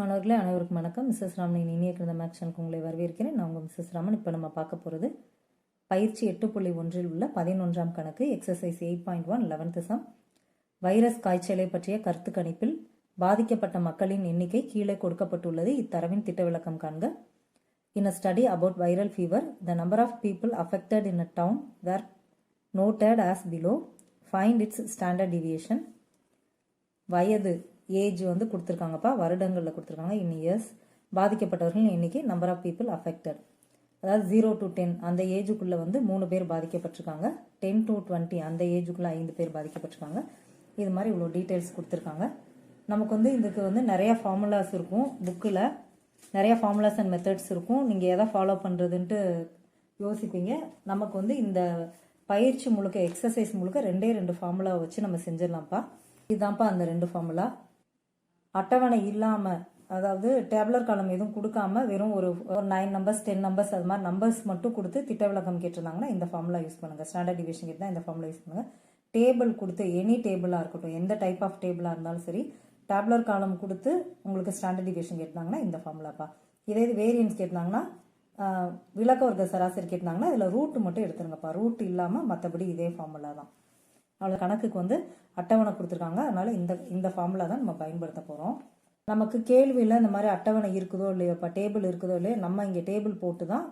மாணவர்களே அனைவருக்கும் வணக்கம். மிஸ்ஸஸ் ராமனின் இனிய கிருந்த மேக்ஷனுக்கு உங்களை வரவேற்கிறேன். நான் உங்கள் மிஸ்ஸஸ் ராமன். இப்போ நம்ம பார்க்க போகிறது பயிற்சி எட்டு புள்ளி ஒன்றில் உள்ள பதினொன்றாம் கணக்கு exercise eight point one eleventh sum virus காய்ச்சலை பற்றிய கருத்து கணிப்பில் பாதிக்கப்பட்ட மக்களின் எண்ணிக்கை கீழே கொடுக்கப்பட்டுள்ளது. இத்தரவின் திட்ட விளக்கம் காண்க. In a study about viral fever the number of people affected in a town were noted as below find its standard deviation வயது ஏஜ் வந்து கொடுத்துருக்காங்கப்பா வருடங்களில் கொடுத்துருக்காங்க. இன் இயர்ஸ் பாதிக்கப்பட்டவர்கள் இன்னைக்கு நம்பர் ஆஃப் பீப்புள் அஃபெக்டட் அதாவது ஜீரோ டு டென் அந்த ஏஜுக்குள்ளே வந்து மூணு பேர் பாதிக்கப்பட்டிருக்காங்க. டென் டு டுவெண்ட்டி அந்த ஏஜுக்குள்ளே ஐந்து பேர் பாதிக்கப்பட்டிருக்காங்க. இது மாதிரி இவ்வளோ டீட்டெயில்ஸ் கொடுத்துருக்காங்க. நமக்கு வந்து இதுக்கு வந்து நிறையா ஃபார்முலாஸ் இருக்கும். புக்கில் நிறைய ஃபார்முலாஸ் அண்ட் மெத்தட்ஸ் இருக்கும். நீங்கள் எதை ஃபாலோ பண்ணுறதுன்ட்டு யோசிப்பீங்க. நமக்கு வந்து இந்த பயிற்சி முழுக்க எக்ஸசைஸ் முழுக்க ரெண்டே ரெண்டு ஃபார்முலா வச்சு நம்ம செஞ்சிடலாம்ப்பா. இதுதான்ப்பா அந்த ரெண்டு ஃபார்முலா அட்டவணை இல்லாமல் அதாவது டேப்லர் காலம் எதுவும் கொடுக்காம வெறும் ஒரு ஒரு நைன் நம்பர்ஸ் டென் நம்பர்ஸ் அது மாதிரி நம்பர்ஸ் மட்டும் கொடுத்து திட்ட விளக்கம் கேட்டிருந்தாங்கன்னா இந்த ஃபார்முலா யூஸ் பண்ணுங்கள் ஸ்டாண்டர்ட் டிவிஷன் கேட்டால் இந்த ஃபார்முலா யூஸ் பண்ணுங்கள் டேபிள் கொடுத்து எனி டேபிளாக இருக்கட்டும் எந்த டைப் ஆஃப் டேபிளாக இருந்தாலும் சரி டேப்லர் காலம் கொடுத்து உங்களுக்கு ஸ்டாண்டர்ட் டிவிஷன் கேட்டாங்கன்னா இந்த ஃபார்முலாப்பா இதே இது வேரியன்ஸ் கேட்டாங்கன்னா விளக்க வர்க்க சராசரி கேட்டாங்கன்னா இதில் ரூட் மட்டும் எடுத்துருங்கப்பா. ரூட் இல்லாமல் மற்றபடி இதே ஃபார்முலா தான். அவ்வளோ கணக்குக்கு வந்து அட்டவணை கொடுத்துருக்காங்க. அதனால் இந்த இந்த ஃபார்முலா தான் நம்ம பயன்படுத்த போகிறோம் நமக்கு கேள்வியில் இந்த மாதிரி அட்டவணை இருக்குதோ இல்லையோ இப்போ டேபிள் இருக்குதோ இல்லையோ நம்ம இங்கே டேபிள் போட்டு தான்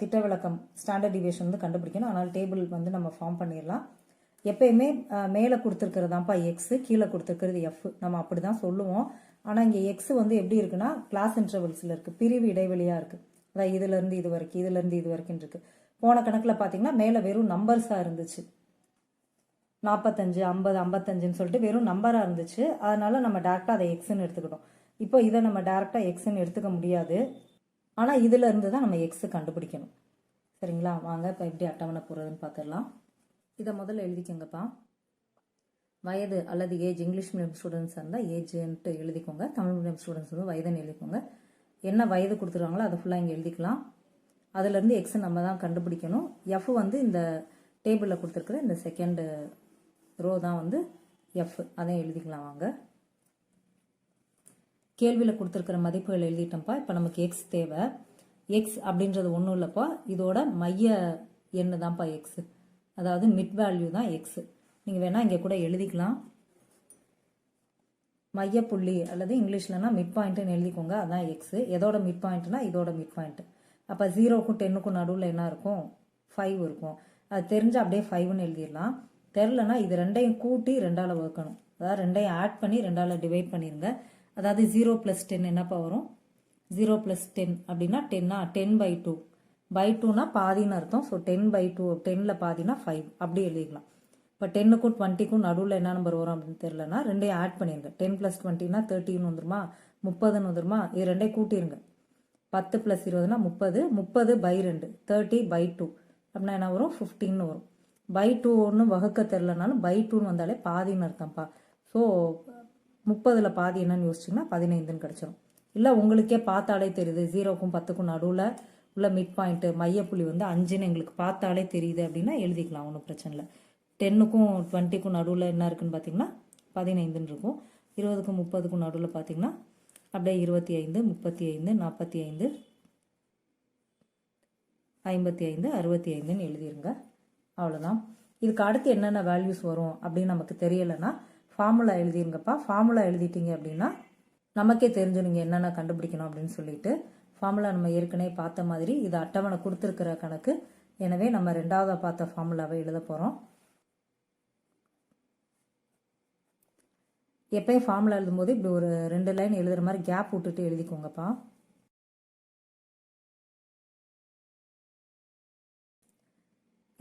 திட்ட விளக்கம் ஸ்டாண்டர்ட் டிவியேஷன் வந்து கண்டுபிடிக்கணும். அதனால் டேபிள் வந்து நம்ம ஃபார்ம் பண்ணிடலாம். எப்பயுமே மேலே கொடுத்துருக்கிறதாப்பா எக்ஸு கீழே கொடுத்துருக்கிறது எஃப் நம்ம அப்படி தான் சொல்லுவோம். ஆனால் இங்கே எக்ஸ் வந்து எப்படி இருக்குன்னா கிளாஸ் இன்டர்வல்ஸில் இருக்குது பிரிவு இடைவெளியாக இருக்குது அதாவது இதுலேருந்து இது வரைக்கும் இதுலேருந்து இது வரைக்கும் இருக்குது போன கணக்கில் பார்த்தீங்கன்னா மேலே வெறும் நம்பர்ஸாக இருந்துச்சு. நாற்பத்தஞ்சு ஐம்பது ஐம்பத்தஞ்சுன்னு சொல்லிட்டு வெறும் நம்பராக இருந்துச்சு. அதனால நம்ம டேரெக்டாக அதை எக்ஸ்ன்னு எடுத்துக்கிட்டோம். இப்போ இதை நம்ம டேரெக்டாக எக்ஸ்ன்னு எடுத்துக்க முடியாது. ஆனால் இதில் இருந்து தான் நம்ம எக்ஸு கண்டுபிடிக்கணும். சரிங்களா? வாங்க இப்போ எப்படி அட்டவணை போடுறதுன்னு பார்த்துடலாம். இதை முதல்ல எழுதிக்கோங்கப்பா. வயது அல்லது ஏஜ் இங்கிலீஷ் மீடியம் ஸ்டூடெண்ட்ஸ் இருந்தால் ஏஜ்ன்ட்டு எழுதிக்கோங்க. தமிழ் மீடியம் ஸ்டூடெண்ட்ஸ் வந்து வயதுன்னு எழுதிக்கோங்க. என்ன வயது கொடுத்துருவாங்களோ அதை ஃபுல்லாக இங்கே எழுதிக்கலாம். அதுலேருந்து எக்ஸ் நம்ம தான் கண்டுபிடிக்கணும். எஃப் வந்து இந்த டேபிளில் கொடுத்துருக்குற இந்த செகண்டு ரோ தான் வந்து எஃப் அதையும் எழுதிக்கலாம் வாங்க. கேள்வியில் கொடுத்துருக்கிற மதிப்புகள் எழுதிட்டோம்ப்பா. இப்போ நமக்கு எக்ஸ் தேவை. எக்ஸ் அப்படின்றது ஒன்றும் இல்லைப்பா. இதோட மைய எண்ணு தான்ப்பா எக்ஸு அதாவது மிட் வேல்யூ தான் எக்ஸு நீங்கள் வேணால் இங்கே கூட எழுதிக்கலாம். மையப்புள்ளி அல்லது இங்கிலீஷ்லனா மிட் பாயிண்ட்னு எழுதிக்கோங்க. அதான் எக்ஸு எதோட மிட் பாயிண்ட்னா இதோட மிட் பாயிண்ட் அப்போ ஜீரோக்கும் டென்னுக்கும் நடுவில் என்ன இருக்கும்? ஃபைவ் இருக்கும். அது தெரிஞ்சு அப்படியே ஃபைவ்னு எழுதிடலாம். தெரிலனா இது ரெண்டையும் கூட்டி ரெண்டால் வகுக்கணும். அதாவது ரெண்டையும் ஆட் பண்ணி ரெண்டால் டிவைட் பண்ணிடுங்க அதாவது ஜீரோ ப்ளஸ் டென் என்னப்பா வரும்? ஜீரோ ப்ளஸ் டென் அப்படின்னா டென்னா டென் பை டூ பை டூனா பாதின்னு அர்த்தம். ஸோ டென் பை டூ டென்னில் பாதினா ஃபைவ் அப்படி எழுதிக்கலாம். இப்போ டென்னுக்கும் டுவெண்ட்டிக்கும் நடுவில் என்ன நம்பர் வரும் அப்படின்னு தெரிலனா ரெண்டையும் ஆட் பண்ணிடுங்க டென் ப்ளஸ் டுவெண்ட்டினா தேர்ட்டின்னு வந்துருமா? முப்பதுன்னு வந்துருமா? இது ரெண்டையும் கூட்டிருங்க. பத்து ப்ளஸ் இருபதுனா முப்பது. முப்பது பை ரெண்டு. தேர்ட்டி பை டூ அப்படின்னா என்ன வரும்? ஃபிஃப்டின்னு வரும். பை டூ ஒன்று வகுக்க தெரிலனாலும் பை டூன்னு வந்தாலே பாதின்னு அர்த்தம்ப்பா. ஸோ முப்பதில் பாதி என்னன்னு யோசிச்சிங்கன்னா பதினைந்துன்னு கிடச்சிரும். இல்லை உங்களுக்கே பார்த்தாலே தெரியுது. ஜீரோக்கும் பத்துக்கும் நடுவில் உள்ள மிட் பாயிண்ட்டு மையப்புள்ளி வந்து அஞ்சுன்னு எங்களுக்கு பார்த்தாலே தெரியுது அப்படின்னா எழுதிக்கலாம் ஒன்றும் பிரச்சனை இல்லை. டென்னுக்கும் டுவெண்ட்டிக்கும் நடுவில் என்ன இருக்குன்னு பார்த்தீங்கன்னா பதினைந்துன்னு இருக்கும். இருபதுக்கும் முப்பதுக்கும் நடுவில் பார்த்தீங்கன்னா அப்படியே இருபத்தி ஐந்து முப்பத்தி ஐந்து நாற்பத்தி ஐந்து ஐம்பத்தி ஐந்து அறுபத்தி ஐந்துன்னு எழுதிருங்க. அவ்வளோதான் இதுக்கு அடுத்து என்னென்ன வேல்யூஸ் வரும் அப்படின்னு நமக்கு தெரியலைன்னா ஃபார்முலா எழுதிருங்கப்பா. ஃபார்முலா எழுதிட்டீங்க அப்படின்னா நமக்கே தெரிஞ்சு நீங்கள் என்னென்ன கண்டுபிடிக்கணும் அப்படின்னு சொல்லிட்டு ஃபார்முலா நம்ம ஏற்கனவே பார்த்த மாதிரி இது அட்டவணை கொடுத்துருக்கிற கணக்கு. எனவே நம்ம ரெண்டாவதாக பார்த்த ஃபார்முலாவை எழுத போகிறோம் எப்பயும் ஃபார்முலா எழுதும்போது இப்படி ஒரு ரெண்டு லைன் எழுதுகிற மாதிரி கேப் விட்டுட்டு எழுதிக்கோங்கப்பா.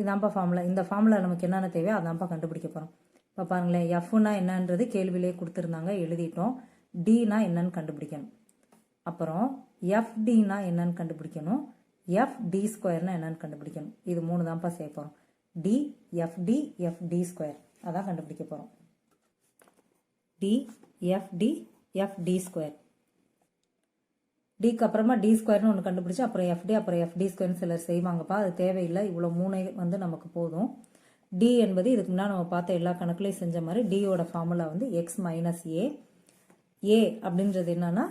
இதான்ப்பா ஃபார்முலா இந்த ஃபார்முலா நமக்கு என்னென்ன தேவையோ அதான்ப்பா கண்டுபிடிக்க போகிறோம் இப்போ பாருங்களேன் எஃப்னா என்னன்றது கேள்வியிலே கொடுத்துருந்தாங்க எழுதிட்டோம். டினா என்னன்னு கண்டுபிடிக்கணும். அப்புறம் எஃப்டினா என்னன்னு கண்டுபிடிக்கணும். எஃப் டி ஸ்கொயர்னா என்னன்னு கண்டுபிடிக்கணும். இது மூணு தான்ப்பா செய்ய போகிறோம் டி எஃப்டி எஃப்டி ஸ்கொயர் அதான் கண்டுபிடிக்க போகிறோம் டி எஃப்டி எஃப்டி ஸ்கொயர் டிக்கு அப்புறமா டி ஸ்கொயர்னு ஒன்று கண்டுபிடிச்சு அப்புறம் எஃப்டி அப்புறம் எஃப்டி ஸ்கொயர்னு சிலர் செய்வாங்கப்பா. அது தேவையில்லை. இவ்வளோ மூணு வந்து நமக்கு போதும். டி என்பது இதுக்கு முன்னாடி நம்ம பார்த்த எல்லா கணக்குலையும் செஞ்ச மாதிரி டியோட ஃபார்முலா வந்து எக்ஸ் மைனஸ் ஏ ஏ அப்படின்றது என்னன்னா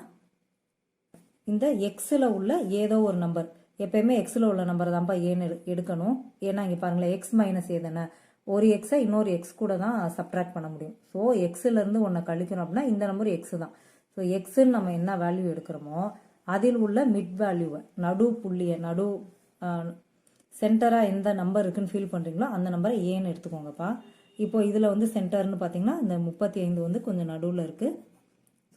இந்த எக்ஸில் உள்ள ஏதோ ஒரு நம்பர் எப்பயுமே எக்ஸில் உள்ள நம்பர் தான்ப்பா ஏன்னு எடுக்கணும். ஏன்னா இங்கே பாருங்களேன் எக்ஸ் மைனஸ் ஏதானே ஒரு எக்ஸை இன்னொரு எக்ஸ் கூட தான் சப்ட்ராக்ட் பண்ண முடியும். ஸோ எக்ஸிலேருந்து ஒன்றை கழிக்கணும் அப்படின்னா இந்த நம்பர் எக்ஸு தான். ஸோ எக்ஸுன்னு நம்ம என்ன வேல்யூ எடுக்கிறோமோ அதில் உள்ள மிட் வேல்யூவை நடு புள்ளியை நடு சென்டராக எந்த நம்பர் இருக்குன்னு ஃபீல் பண்ணுறீங்களோ அந்த நம்பரை ஏன்னு எடுத்துக்கோங்கப்பா. இப்போ இதில் வந்து சென்டர்னு பார்த்தீங்கன்னா இந்த முப்பத்தி ஐந்து வந்து கொஞ்சம் நடுவில் இருக்குது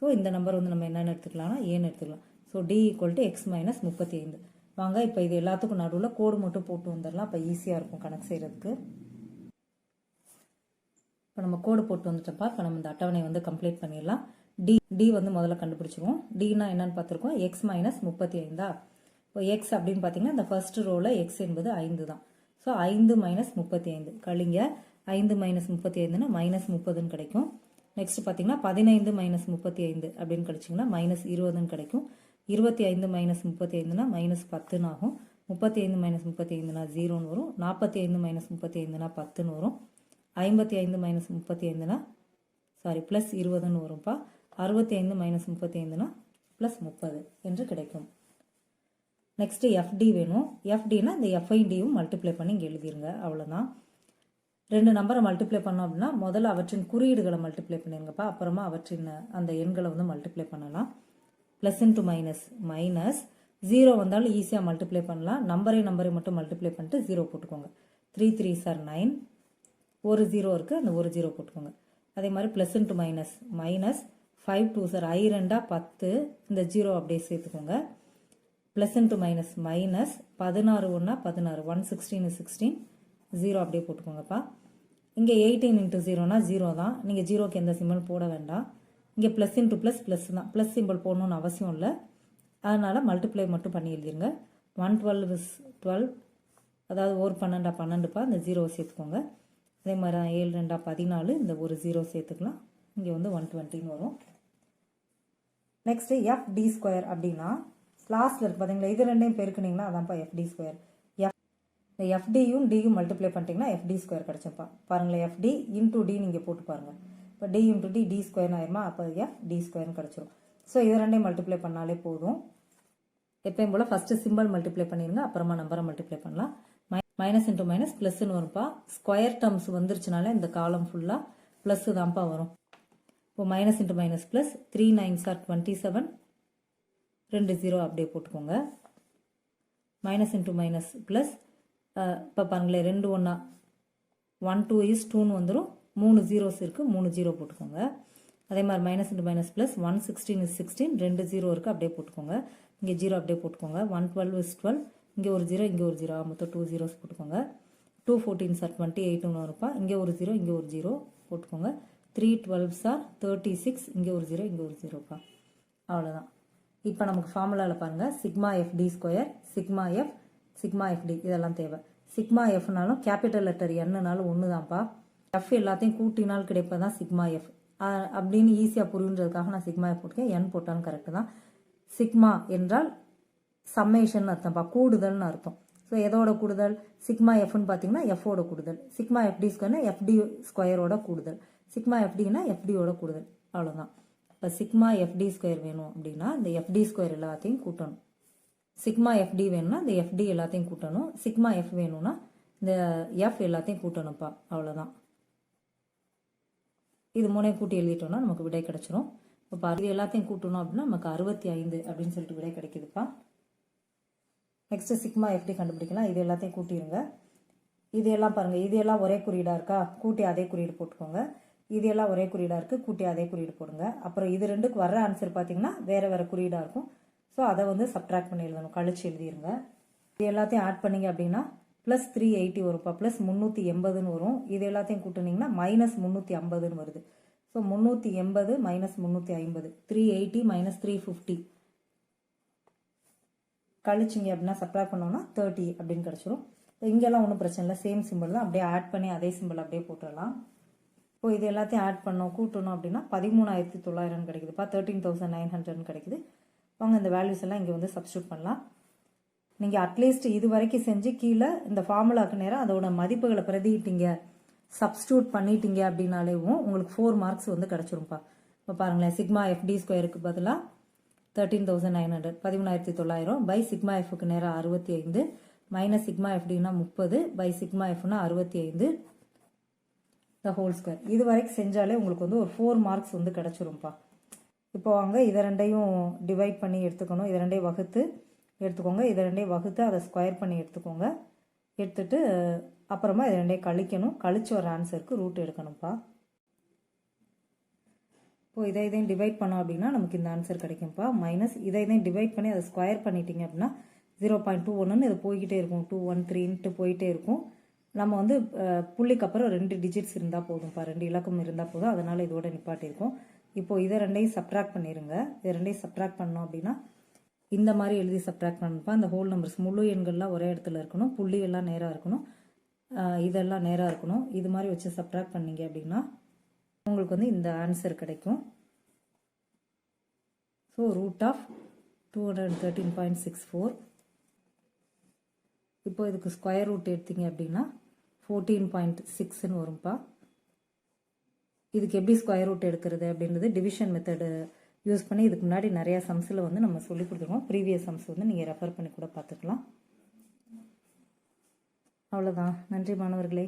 ஸோ இந்த நம்பர் வந்து நம்ம என்னென்னு எடுத்துக்கலாம்னா ஏன்னு எடுத்துக்கலாம். So D equal to X minus முப்பத்தி ஐந்து வாங்க இப்போ இது எல்லாத்துக்கும் நடுவில் கோடு மட்டும் போட்டு வந்துடலாம். அப்போ ஈஸியாக இருக்கும் கணக்கு செய்கிறதுக்கு இப்போ நம்ம கோடு போட்டு வந்துட்டப்பா இப்போ நம்ம இந்த அட்டவணை வந்து கம்ப்ளீட் பண்ணிடலாம். டி டி வந்து முதல்ல கண்டுபிடிச்சிருவோம். டினா என்னன்னு பார்த்துருக்கோம். எக்ஸ் மைனஸ் முப்பத்தி ஐந்தா இப்போ எக்ஸ் அப்படின்னு பார்த்தீங்கன்னா இந்த ஃபர்ஸ்ட் ரோவில் எக்ஸ் என்பது ஐந்து தான். ஸோ ஐந்து மைனஸ் முப்பத்தி ஐந்து. கழிங்க. ஐந்து மைனஸ் முப்பத்தி ஐந்துனா மைனஸ் முப்பதுன்னு கிடைக்கும். நெக்ஸ்ட் பார்த்தீங்கன்னா பதினைந்து மைனஸ் முப்பத்தி ஐந்து அப்படின்னு கிடைச்சிங்கன்னா மைனஸ் இருபதுன்னு கிடைக்கும். இருபத்தி ஐந்து மைனஸ் முப்பத்தி ஐந்துனா மைனஸ் பத்துன்னு ஆகும். முப்பத்தி ஐந்து மைனஸ் முப்பத்தி ஐந்துனா ஜீரோன்னு வரும். நாற்பத்தி ஐந்து மைனஸ் முப்பத்தி ஐந்துனா பத்துன்னு வரும். ஐம்பத்தி ஐந்து மைனஸ் முப்பத்தி ஐந்துனா சாரி ப்ளஸ் இருபதுன்னு வரும்ப்பா. அறுபத்தி ஐந்து மைனஸ் முப்பத்தி ஐந்துனா ப்ளஸ் முப்பது என்று கிடைக்கும். நெக்ஸ்ட்டு எஃப்டி வேணும். எஃப்டினா இந்த எஃப்ஐடியும் மல்டிப்ளை பண்ணி இங்கே எழுதிருங்க. அவ்வளோதான் ரெண்டு நம்பரை மல்டிப்ளை பண்ணோம் அப்படின்னா முதல்ல அவற்றின் குறியீடுகளை மல்டிப்ளை பண்ணிருங்கப்பா. அப்புறமா அவற்றின் அந்த எண்களை வந்து மல்டிப்ளை பண்ணலாம். Plus into minus minus zero வந்தாலும் ஈஸியாக மல்டிப்ளை பண்ணலாம். நம்பரே நம்பரை மட்டும் மல்டிப்ளை பண்ணிட்டு ஜீரோ போட்டுக்கோங்க. த்ரீ த்ரீ சார் நைன் ஒரு ஜீரோ இருக்குது அந்த ஒரு ஜீரோ போட்டுக்கோங்க. அதே மாதிரி plus into minus minus five two sir ஐ ரெண்டா பத்து இந்த ஜீரோ அப்படியே சேர்த்துக்கோங்க. ப்ளஸ் இன்ட்டு மைனஸ் மைனஸ் பதினாறு ஒன்றா பதினாறு ஒன் சிக்ஸ்டீன் சிக்ஸ்டீன் ஜீரோ அப்படியே போட்டுக்கோங்கப்பா. இங்கே எயிட்டீன் இன்ட்டு ஜீரோனா ஜீரோ தான். நீங்கள் ஜீரோக்கு எந்த சிம்பிள் போட வேண்டாம். இங்கே ப்ளஸ் இன்ட்டு ப்ளஸ் ப்ளஸ் தான். ப்ளஸ் சிம்பிள் போடணும்னு அவசியம் இல்லை. அதனால் மல்டிப்ளை மட்டும் பண்ணி எழுதிருங்க. ஒன் டுவெல் இஸ் டுவெல் அதாவது ஒரு பன்னெண்டா பன்னெண்டுப்பா. இந்த ஜீரோவை சேர்த்துக்கோங்க. அதே மாதிரி தான் ஏழு ரெண்டா பதினாலு. இந்த ஒரு ஜீரோ சேர்த்துக்கலாம். இங்கே வந்து ஒன் டுவெண்ட்டின்னு வரும். நெக்ஸ்ட்டு எஃப் டி ஸ்கொயர் அப்படின்னா லாஸ்ட்டில் இருக்கு பார்த்தீங்களா இது ரெண்டையும் பெருக்குனீங்கன்னா அதான்ப்பா எஃப் டி ஸ்கொயர் எஃப் இந்த எஃப்டியும் டியும் மல்டிப்ளை பண்ணிட்டீங்கன்னா எஃப்டி ஸ்கொயர் கிடச்சப்பா. பாருங்களேன் எஃப்டி இன்டூ டி நீங்கள் போட்டு பாருங்கள் இப்போ டி இன்டூ டி டி ஸ்கொயர்னு ஆயிருமா? அப்போ எஃப் டி ஸ்கொயர்னு கிடச்சிரும். ஸோ இது ரெண்டையும் மல்டிப்ளை பண்ணாலே போதும். எப்பயும் போல் ஃபஸ்ட்டு சிம்பிள் மல்டிப்ளை பண்ணிடுங்க அப்புறமா நம்பரை மல்டிப்ளை பண்ணலாம். மைனஸ் இன்ட்டு மைனஸ் ப்ளஸ்ன்னு வரும்ப்பா. ஸ்கொயர் டேர்ம்ஸ் வந்துருச்சுனாலே இந்த காலம் ஃபுல்லாக ப்ளஸ்ஸு தான்ப்பா வரும். இப்போ minus into minus plus three nine sir twenty seven ரெண்டு ஜீரோ அப்படியே போட்டுக்கோங்க. மைனஸ் இன்ட்டு மைனஸ் ப்ளஸ் இப்போ பாருங்களேன் ரெண்டு ஒன்றா ஒன் டூ இஸ் டூன்னு வந்துடும் மூணு ஜீரோஸ் இருக்குது மூணு ஜீரோ போட்டுக்கோங்க. அதே மாதிரி minus into minus plus one sixteen is sixteen ரெண்டு ஜீரோ இருக்குது அப்படியே போட்டுக்கோங்க. இங்கே ஜீரோ அப்படியே போட்டுக்கோங்க. ஒன் டுவெல் இஸ் டுவெல் இங்கே ஒரு ஜீரோ இங்கே ஒரு ஜீரோ மொத்தம் டூ ஜீரோஸ் போட்டுக்கோங்க. டூ ஃபோர்டீன் சார் டுவெண்ட்டி எயிட்னு இருப்பா இங்கே ஒரு ஜீரோ இங்கே ஒரு ஜீரோ போட்டுக்கோங்க. Three twelve sir thirty six இங்கே ஒரு ஜீரோ இங்கே ஒரு ஜீரோப்பா அவ்வளோதான் இப்போ நமக்கு ஃபார்முலாவில் பாருங்கள் sigma F D square sigma F sigma FD இதெல்லாம் தேவை. சிக்மா எஃப்னாலும் கேபிட்டல் லெட்டர் என்னனாலும் ஒன்று தான்ப்பா எஃப் எல்லாத்தையும் கூட்டினால் கிடைப்பது தான் சிக்மா எஃப் அப்படின்னு ஈஸியாக புரியுன்றதுக்காக நான் சிக்மா எஃப் போட்டுக்கேன். என் போட்டாலும் கரெக்டு தான். சிக்மா என்றால் சம்மேஷன் அர்த்தம்ப்பா கூடுதல்னு அர்த்தம். ஸோ எதோட கூடுதல்? சிக்மா எஃப்னு பார்த்தீங்கன்னா எஃபோட கூடுதல். சிக்மா எஃப்டி ஸ்கொயர்னா எஃப்டி ஸ்கொயரோட கூடுதல். சிக்மா எஃப்டினா எஃப்டியோட கூடுதல். அவ்வளோதான் இப்போ சிக்மா எஃப்டி ஸ்கொயர் வேணும் அப்படின்னா இந்த எஃப்டி ஸ்கொயர் எல்லாத்தையும் கூட்டணும். சிக்மா எஃப்டி வேணும்னா இந்த எஃப்டி எல்லாத்தையும் கூட்டணும். சிக்மா எஃப் வேணும்னா இந்த எஃப் எல்லாத்தையும் கூட்டணும்ப்பா. அவ்வளோதான் இது மூணையும் கூட்டி எழுதிட்டோம்னா நமக்கு விடை கிடைச்சிரும். இப்போ பாரு இது எல்லாத்தையும் கூட்டணும் அப்படின்னா நமக்கு அறுபத்தி ஐந்து அப்படின்னு சொல்லிட்டு விடை கிடைக்குதுப்பா. நெக்ஸ்ட் சிக்மா எஃப்டி கண்டுபிடிக்கலாம். இது எல்லாத்தையும் கூட்டிடுங்க இது எல்லாம் பாருங்கள் இது எல்லாம் ஒரே குறியீடாக இருக்கா? கூட்டி அதே குறியீடு போட்டுக்கோங்க. இது எல்லாம் ஒரே குறியீடாக இருக்குது கூட்டி அதே குறியீடு போடுங்க. அப்புறம் இது ரெண்டுக்கு வர ஆன்சர் பார்த்தீங்கன்னா வேறு வேறு குறியீடாக இருக்கும். ஸோ அதை வந்து சப்ட்ராக்ட் பண்ணி எழுதணும். கழிச்சு எழுதிருங்க. இது எல்லாத்தையும் ஆட் பண்ணிங்க அப்படின்னா ப்ளஸ் த்ரீ எயிட்டி வரும்ப்பா. ப்ளஸ் முந்நூற்றி எண்பதுன்னு வரும். இது எல்லாத்தையும் கூட்டினீங்கன்னா மைனஸ் முந்நூற்றி ஐம்பதுன்னு வருது. ஸோ முந்நூற்றி எண்பது மைனஸ் முந்நூற்றி ஐம்பது. Three eighty minus three fifty கழிச்சிங்க அப்படின்னா சப்ட்ராக்ட் பண்ணோம்னா தேர்ட்டி அப்படின்னு கிடச்சிரும். இப்போ இங்கெல்லாம் ஒன்றும் பிரச்சனை இல்லை. சேம் சிம்பிள் தான். அப்படியே ஆட் பண்ணி அதே சிம்பிள் அப்படியே போட்டுடலாம். இப்போ இது எல்லாத்தையும் ஆட் பண்ணோம் கூட்டணும் அப்படின்னா பதிமூணாயிரத்தி தொள்ளாயிரம் கிடைக்குதுப்பா தேர்ட்டீன் தௌசண்ட் நைன் ஹண்ட்ரட்னு கிடைக்குது. வாங்க இந்த வேல்யூஸ் எல்லாம் இங்கே வந்து சப்ஸ்டியூட் பண்ணலாம். நீங்கள் அட்லீஸ்ட் இது வரைக்கும் செஞ்சு கீழே இந்த ஃபார்முலாக்கு நேரம் அதோட மதிப்புகளை பிரதிட்டீங்க சப்ஸ்டியூட் பண்ணிட்டீங்க அப்படின்னாலேவும் உங்களுக்கு ஃபோர் மார்க்ஸ் வந்து கிடச்சிரும்ப்பா இப்போ பாருங்களேன் சிக்மா எஃப்டி ஸ்கொயருக்கு பதிலாக தேர்ட்டீன் தௌசண்ட் நைன் ஹண்ட்ரட் பதிமூணாயிரத்தி தொள்ளாயிரம் பை சிக்மா எஃப்க்கு நேராக அறுபத்தி ஐந்து மைனஸ் சிக்மா எஃப்டினா முப்பது பை சிக்மா எஃப்னா அறுபத்தி ஐந்து த ஹோல் ஸ்கொயர் இது வரைக்கும் செஞ்சாலே உங்களுக்கு வந்து ஒரு ஃபோர் மார்க்ஸ் வந்து கிடச்சிரும்ப்பா. இப்போ வாங்க இதை ரெண்டையும் டிவைட் பண்ணி எடுத்துக்கணும். இதை ரெண்டையும் வகுத்து எடுத்துக்கோங்க. இதை ரெண்டையும் வகுத்து அதை ஸ்கொயர் பண்ணி எடுத்துக்கோங்க. எடுத்துட்டு அப்புறமா இதை ரெண்டையும் கழிக்கணும். கழிச்சு வர ஆன்சருக்கு ரூட் எடுக்கணும்ப்பா. இப்போ இதை இதையும் டிவைட் பண்ணோம் அப்படின்னா நமக்கு இந்த ஆன்சர் கிடைக்கும்ப்பா. மைனஸ் இதை இதையும் டிவைட் பண்ணி அதை ஸ்கொயர் பண்ணிட்டீங்க அப்படின்னா ஜீரோ பாயிண்ட் டூ ஒன்றுன்னு இது போய்கிட்டே இருக்கும். டூ ஒன் த்ரீன்ட்டு போயிட்டே இருக்கும். நம்ம வந்து புள்ளிக்கு அப்புறம் ரெண்டு டிஜிட்ஸ் இருந்தால் போதும்ப்பா ரெண்டு இலக்கம் இருந்தால் போதும். அதனால் இதோட நிப்பாட்டியிருக்கோம். இப்போ இதை ரெண்டையும் சப்ட்ராக்ட் பண்ணிடுங்க இதை ரெண்டையும் சப்ட்ராக்ட் பண்ணோம் அப்படின்னா இந்த மாதிரி எழுதி சப்ட்ராக்ட் பண்ணப்பா. அந்த ஹோல் நம்பர்ஸ் முழு எண்கள்லாம் ஒரே இடத்துல இருக்கணும். புள்ளி எல்லாம் நேராக இருக்கணும் இதெல்லாம் நேராக இருக்கணும். இது மாதிரி வச்சு சப்ட்ராக்ட் பண்ணீங்க அப்படின்னா உங்களுக்கு வந்து இந்த ஆன்சர் கிடைக்கும். So root of two hundred thirteen point six four இப்போ இதுக்கு ஸ்கொயர் ரூட் எடுத்தீங்க அப்படின்னா ஃபோர்டீன் பாயிண்ட் சிக்ஸ்ன்னு வரும்ப்பா இதுக்கு எப்படி ஸ்கொயர் ரூட் எடுக்கிறது அப்படின்றது டிவிஷன் மெத்தடு யூஸ் பண்ணி இதுக்கு முன்னாடி நிறையா சம்ஸில் வந்து நம்ம சொல்லி கொடுத்துருக்கோம். ப்ரீவியஸ் சம்ஸ் வந்து நீங்கள் ரெஃபர் பண்ணி கூட பார்த்துக்கலாம். அவ்வளோதான் நன்றி மாணவர்களே.